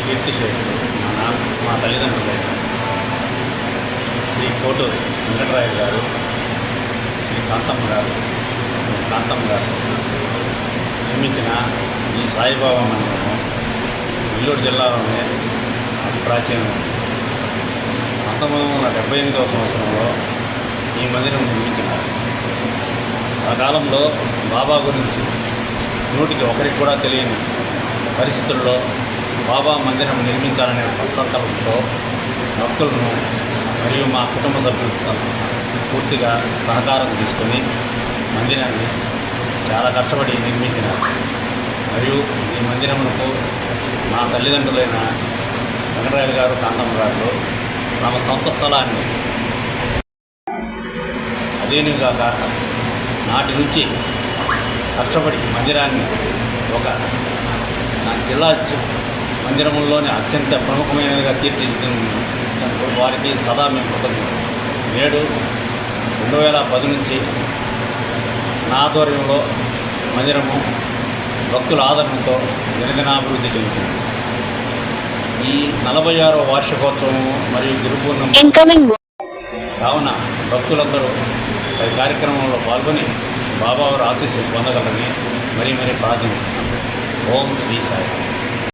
కీర్తి మా మా తల్లిదండ్రులు శ్రీ కోటు వెంకటరాయలు గారు శ్రీ కాంతమ్మ గారు కాంతమ్మ గారు నిర్మించిన ఈ సాయిబాబా మందిరము నెల్లూరు జిల్లాలోనే ప్రాచీనం. పంతొమ్మిది వందల డెబ్బై ఎనిమిదవ సంవత్సరంలో ఈ మందిరం నిర్మించినారు ఆ కాలంలో బాబా గురించి నూటికి ఒకరికి కూడా తెలియని పరిస్థితుల్లో బాబా మందిరం నిర్మించాలనే సత్సంకల్పంతో భక్తులను మరియు మా కుటుంబ సభ్యులతో పూర్తిగా సహకారం తీసుకొని మందిరాన్ని చాలా కష్టపడి నిర్మించిన మరియు ఈ మందిరమునకు మా తల్లిదండ్రులైన వెంకటరాయలు గారు కాంతమ్మ గారు తమ సొంత స్థలాన్ని అదేనుగాక నాటి నుంచి కష్టపడి మందిరాన్ని ఒక నా జిల్లా మందిరముల్లోనే అత్యంత ప్రముఖమైనదిగా తీర్చిదిద్దిన వారికి సదా మేము కృతజ్ఞతలు నేడు రెండు వేల పది నుంచి నా ఆధ్వర్యంలో మందిరము భక్తుల ఆదరణతో దినదినాభివృద్ధి చెందుతుంది. ఈ నలభై ఆరో వార్షికోత్సవం మరియు గురుపూర్ణం. కావున భక్తులందరూ ఈ కార్యక్రమంలో పాల్గొని బాబావారి ఆశీస్సులు పొందగలరని మరీ మరీ ప్రార్థిస్తున్నాం. ఓం శ్రీ సాయి.